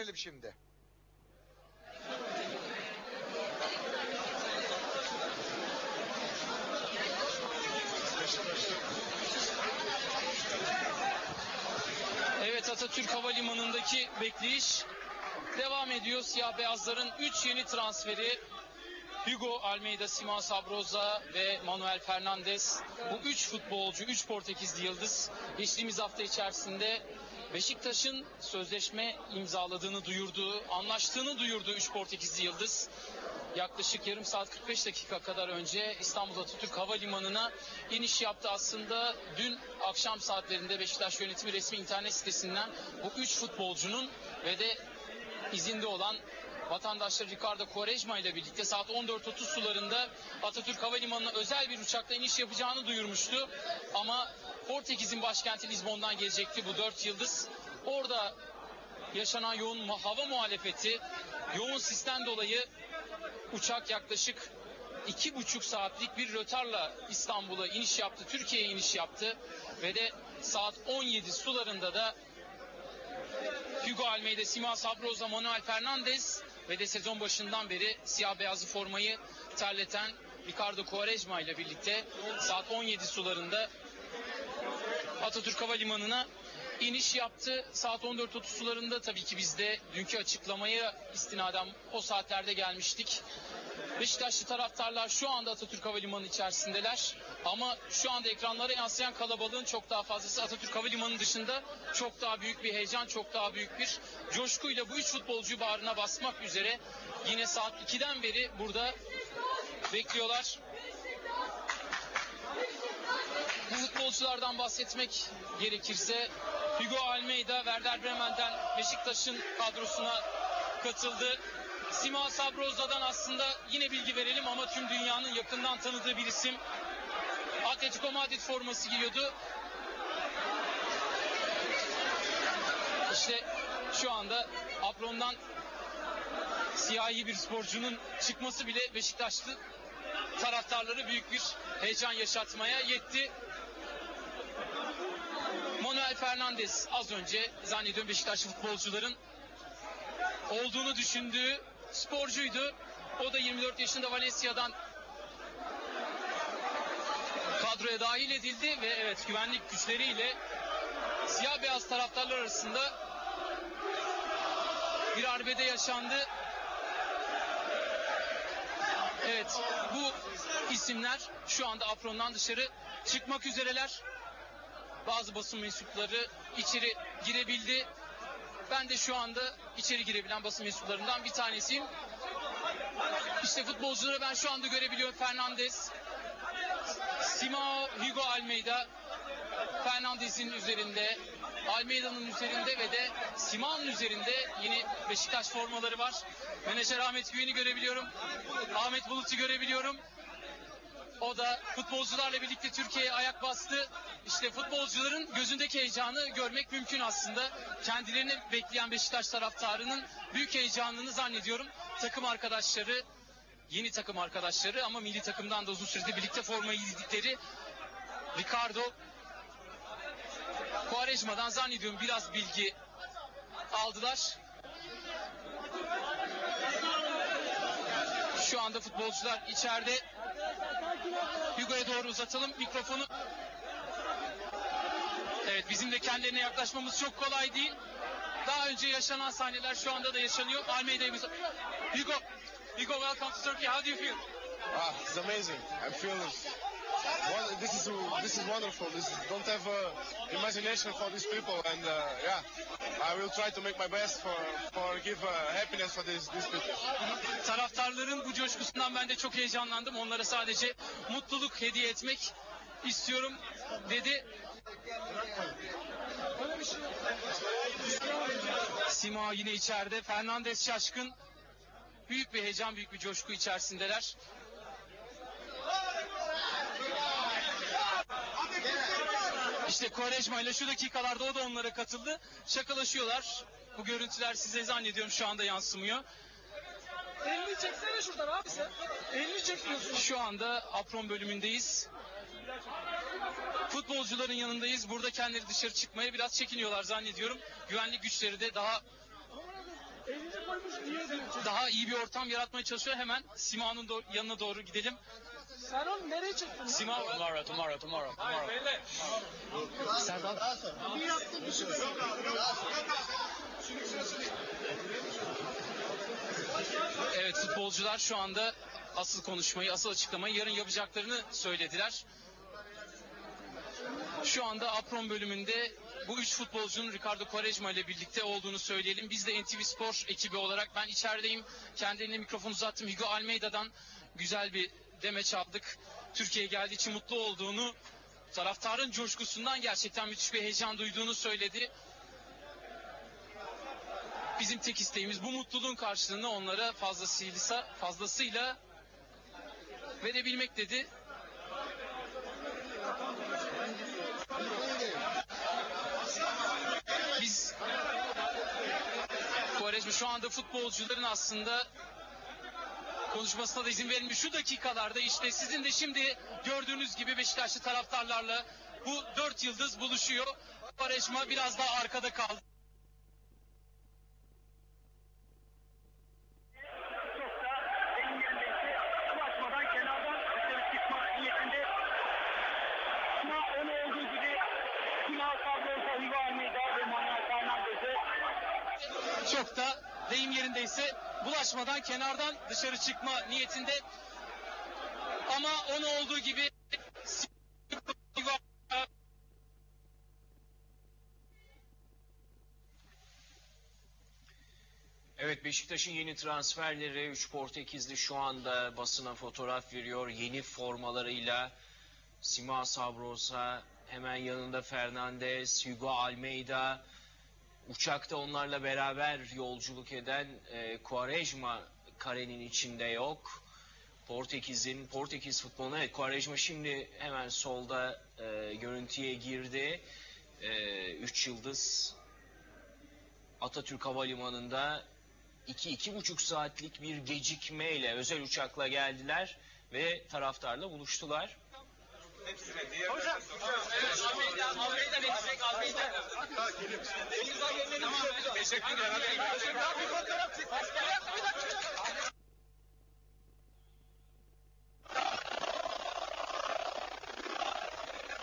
dönelim şimdi. Evet Atatürk Havalimanı'ndaki bekleyiş devam ediyor. Siyah beyazların 3 yeni transferi Hugo Almeida, Simão Sabrosa ve Manuel Fernandes. Bu 3 futbolcu, 3 Portekizli yıldız geçtiğimiz hafta içerisinde Beşiktaş'ın sözleşme imzaladığını duyurduğu, anlaştığını duyurduğu 3 Portekizli yıldız yaklaşık yarım saat 45 dakika kadar önce İstanbul Atatürk Havalimanı'na iniş yaptı. Aslında dün akşam saatlerinde Beşiktaş yönetimi resmi internet sitesinden bu 3 futbolcunun ve de izinde olan vatandaşları Ricardo Quaresma ile birlikte saat 14.30 sularında Atatürk Havalimanı'na özel bir uçakla iniş yapacağını duyurmuştu. Ama Portekiz'in başkenti Lizbon'dan gelecekti bu dört yıldız. Orada yaşanan yoğun hava muhalefeti, yoğun sisten dolayı uçak yaklaşık iki buçuk saatlik bir rötarla İstanbul'a iniş yaptı, Türkiye'ye iniş yaptı ve de saat 17 sularında da Hugo Almeida, Simão Sabrosa, Manuel Fernandes ve de sezon başından beri siyah beyazlı formayı terleten Ricardo Quaresma ile birlikte saat 17 sularında Atatürk Havalimanı'na iniş yaptı. Saat 14.30 sularında tabii ki biz de dünkü açıklamaya istinaden o saatlerde gelmiştik. Beşiktaşlı taraftarlar şu anda Atatürk Havalimanı içerisindeler. Ama şu anda ekranlara yansıyan kalabalığın çok daha fazlası Atatürk Havalimanı dışında çok daha büyük bir heyecan, çok daha büyük bir coşkuyla bu üç futbolcuyu bağrına basmak üzere yine saat 2'den beri burada bekliyorlar. Bu futbolculardan bahsetmek gerekirse Hugo Almeida Werder Bremen'den Beşiktaş'ın kadrosuna katıldı. Simão Sabrosa'dan aslında yine bilgi verelim ama tüm dünyanın yakından tanıdığı bir isim. Atletico Madrid forması giyiyordu. İşte şu anda Apron'dan siyahi bir sporcunun çıkması bile Beşiktaşlı taraftarları büyük bir heyecan yaşatmaya yetti. Manuel Fernandes az önce zannediyorum Beşiktaşlı futbolcuların olduğunu düşündüğü sporcuydu. O da 24 yaşında Valencia'dan kadroya dahil edildi ve evet güvenlik güçleriyle siyah beyaz taraftarlar arasında bir arbede yaşandı. Evet bu isimler şu anda aprondan dışarı çıkmak üzereler. Bazı basın mensupları içeri girebildi. Ben de şu anda içeri girebilen basın mensuplarından bir tanesiyim. İşte futbolcuları ben şu anda görebiliyorum. Fernandes, Simao, Hugo Almeida, Fernandes'in üzerinde, Almeida'nın üzerinde ve de Simao'nun üzerinde yeni Beşiktaş formaları var. Menajer Ahmet Güven'i görebiliyorum. Ahmet Bulut'u görebiliyorum. O da futbolcularla birlikte Türkiye'ye ayak bastı. İşte futbolcuların gözündeki heyecanı görmek mümkün aslında. Kendilerini bekleyen Beşiktaş taraftarının büyük heyecanını zannediyorum. Takım arkadaşları, yeni takım arkadaşları ama milli takımdan da uzun süredir birlikte formayı giydikleri Ricardo Quaresma'dan zannediyorum biraz bilgi aldılar. Şu anda futbolcular içeride. Hugo'ya doğru uzatalım mikrofonu. Evet bizim de kendilerine yaklaşmamız çok kolay değil. Daha önce yaşanan sahneler şu anda da yaşanıyor. Almeida'yı biz... Hugo, Hugo welcome to Turkey. How do you feel? Ah, it's amazing. I feel won- this is this is wonderful. This is, don't have uh, imagination for these people, and uh, yeah, I will try to make my best for for give uh, happiness for these these people. Taraftarların bu coşkusundan ben de çok heyecanlandım. Onlara sadece mutluluk hediye etmek istiyorum dedi. Sima yine içeride. Fernandes şaşkın. Büyük bir heyecan, büyük bir coşku içerisindeler. İşte Quaresma ile şu dakikalarda o da onlara katıldı. Şakalaşıyorlar. Bu görüntüler size zannediyorum şu anda yansımıyor. Elini çeksene şuradan abi sen. Elini çekmiyorsun. Şu anda apron bölümündeyiz. Futbolcuların yanındayız. Burada kendileri dışarı çıkmaya biraz çekiniyorlar zannediyorum. Güvenlik güçleri de daha. Daha iyi bir ortam yaratmaya çalışıyor. Hemen Sima'nın yanına doğru gidelim. Sen onu nereye çektin? Sima Tomorrow, tomorrow, tomorrow, tomorrow. Serdar Evet futbolcular şu anda asıl konuşmayı, asıl açıklamayı yarın yapacaklarını söylediler. Şu anda Apron bölümünde bu üç futbolcunun Ricardo Quaresma ile birlikte olduğunu söyleyelim. Biz de NTV Spor ekibi olarak ben içerideyim. Kendilerine mikrofon uzattım. Hugo Almeida'dan güzel bir demeç aldık. Türkiye'ye geldiği için mutlu olduğunu, taraftarın coşkusundan gerçekten müthiş bir heyecan duyduğunu söyledi. Bizim tek isteğimiz bu mutluluğun karşılığını onlara fazlasıyla, fazlasıyla verebilmek dedi. Biz Quaresma şu anda futbolcuların aslında konuşmasına da izin verilmiş. Şu dakikalarda işte sizin de şimdi gördüğünüz gibi Beşiktaşlı taraftarlarla bu dört yıldız buluşuyor. Quaresma biraz daha arkada kaldı. çok da benim yerimdeyse ulaşmadan kenardan dışarı çıkma niyetinde ama onu olduğu gibi Sinan Sabrosa, Hugo Almeida ve Manuel Fernandez'e çok da deyim yerindeyse bulaşmadan kenardan dışarı çıkma niyetinde. Ama onu olduğu gibi Evet Beşiktaş'ın yeni transferleri 3 Portekizli şu anda basına fotoğraf veriyor. Yeni formalarıyla Sima Sabrosa, hemen yanında Fernandez, Hugo Almeida, uçakta onlarla beraber yolculuk eden e, Quaresma karenin içinde yok. Portekiz'in, Portekiz futboluna, evet Quaresma şimdi hemen solda e, görüntüye girdi. 3 yıldız Atatürk Havalimanı'nda 2-2,5 saatlik bir gecikmeyle özel uçakla geldiler ve taraftarla buluştular.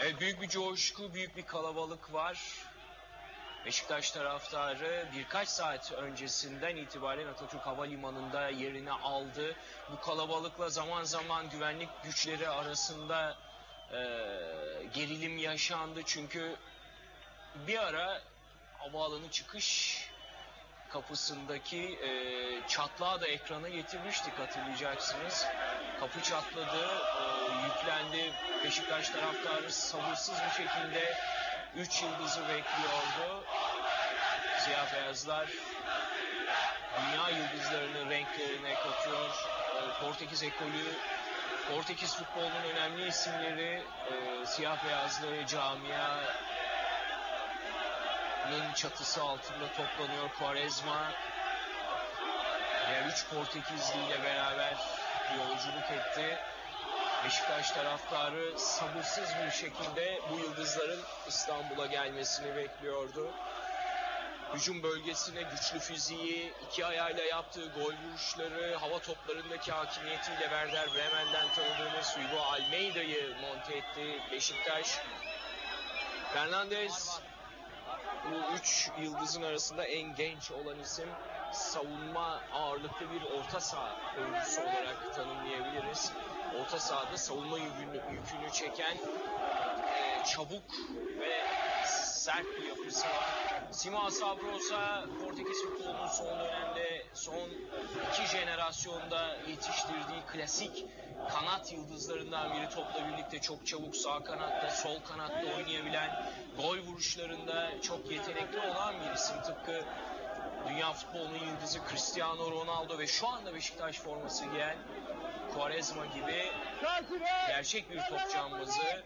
Evet, büyük bir coşku, büyük bir kalabalık var. Beşiktaş taraftarı birkaç saat öncesinden itibaren Atatürk Havalimanı'nda yerini aldı. Bu kalabalıkla zaman zaman güvenlik güçleri arasında e, gerilim yaşandı. Çünkü bir ara havaalanı çıkış kapısındaki e, çatlağı da ekrana getirmiştik hatırlayacaksınız. Kapı çatladı, e, yüklendi. Beşiktaş taraftarı sabırsız bir şekilde 3 yıldızı bekliyordu. Siyah beyazlar dünya yıldızlarını renklerine katıyor. E, Portekiz ekolü, Portekiz futbolunun önemli isimleri e, siyah beyazlı camia Nin çatısı altında toplanıyor Quaresma. Diğer üç Portekizli ile beraber yolculuk etti. Beşiktaş taraftarı sabırsız bir şekilde bu yıldızların İstanbul'a gelmesini bekliyordu. Hücum bölgesine güçlü fiziği, iki ayağıyla yaptığı gol vuruşları, hava toplarındaki hakimiyetiyle Werder Bremen'den tanıdığımız Hugo Almeida'yı monte etti Beşiktaş. Fernandez bu üç yıldızın arasında en genç olan isim savunma ağırlıklı bir orta saha oyuncusu olarak tanımlayabiliriz. Orta sahada savunma yükünü, yükünü çeken e, çabuk ve sert bir yapısı var. Sima Sabrosa Portekiz futbolunun son dönemde son iki jenerasyonda yetiştirdiği klasik kanat yıldızlarından biri topla birlikte çok çabuk sağ kanatta, sol kanatta oynayabilen, gol vuruşlarında çok yetenekli olan bir isim. Tıpkı dünya futbolunun yıldızı Cristiano Ronaldo ve şu anda Beşiktaş forması giyen Quaresma gibi gerçek bir top cambazı.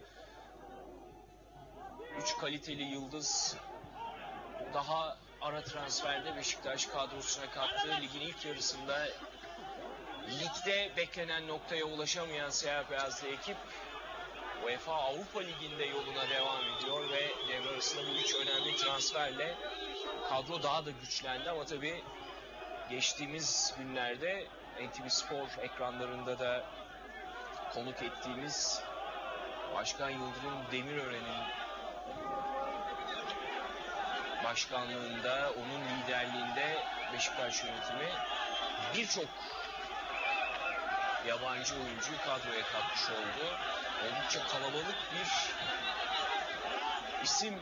Üç kaliteli yıldız daha ara transferde Beşiktaş kadrosuna kattı. Ligin ilk yarısında ligde beklenen noktaya ulaşamayan siyah beyazlı ekip UEFA Avrupa Ligi'nde yoluna devam ediyor ve devre arasında bu üç önemli transferle kadro daha da güçlendi ama tabii geçtiğimiz günlerde NTV Spor ekranlarında da konuk ettiğimiz Başkan Yıldırım Demirören'in başkanlığında, onun liderliğinde Beşiktaş yönetimi birçok yabancı oyuncuyu kadroya katmış oldu. Oldukça kalabalık bir isim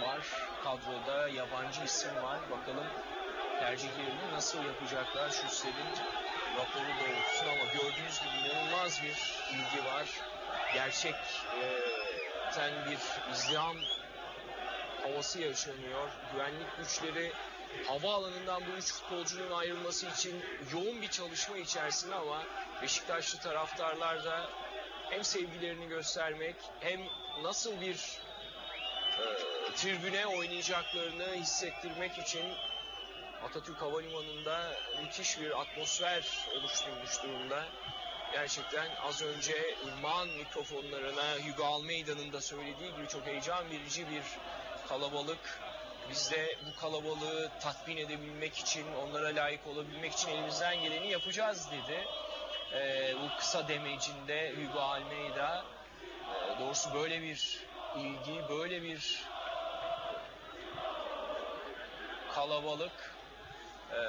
var kadroda, yabancı isim var. Bakalım tercihlerini nasıl yapacaklar Şüssel'in raporu doğrultusunda ama gördüğünüz gibi inanılmaz bir ilgi var. Gerçekten bir izdiham havası yaşanıyor. Güvenlik güçleri havaalanından bu üç futbolcunun ayrılması için yoğun bir çalışma içerisinde ama Beşiktaşlı taraftarlar da hem sevgilerini göstermek hem nasıl bir e, tribüne oynayacaklarını hissettirmek için Atatürk Havalimanı'nda müthiş bir atmosfer oluşturmuş durumda. Gerçekten az önce Irmak'ın mikrofonlarına Hugo Almeida'nın da söylediği gibi çok heyecan verici bir kalabalık. Biz de bu kalabalığı tatmin edebilmek için, onlara layık olabilmek için elimizden geleni yapacağız dedi. Ee, bu kısa demecinde Hugo Almeida e, doğrusu böyle bir ilgi, böyle bir kalabalık, e,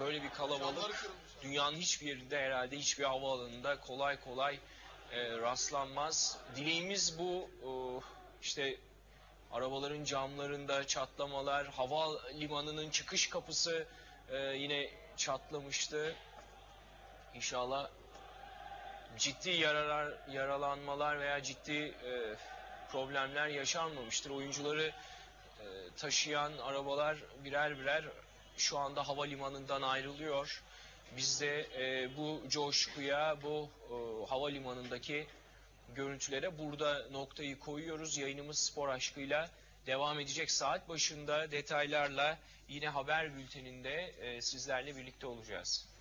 böyle bir kalabalık dünyanın hiçbir yerinde herhalde hiçbir havaalanında kolay kolay e, rastlanmaz. Dileğimiz bu e, işte arabaların camlarında çatlamalar, hava limanının çıkış kapısı e, yine çatlamıştı. İnşallah ciddi yaralar, yaralanmalar veya ciddi e, problemler yaşanmamıştır. Oyuncuları e, taşıyan arabalar birer birer şu anda havalimanından ayrılıyor. Biz de e, bu coşkuya, bu e, havalimanındaki görüntülere burada noktayı koyuyoruz. Yayınımız spor aşkıyla devam edecek. Saat başında detaylarla yine haber bülteninde e, sizlerle birlikte olacağız.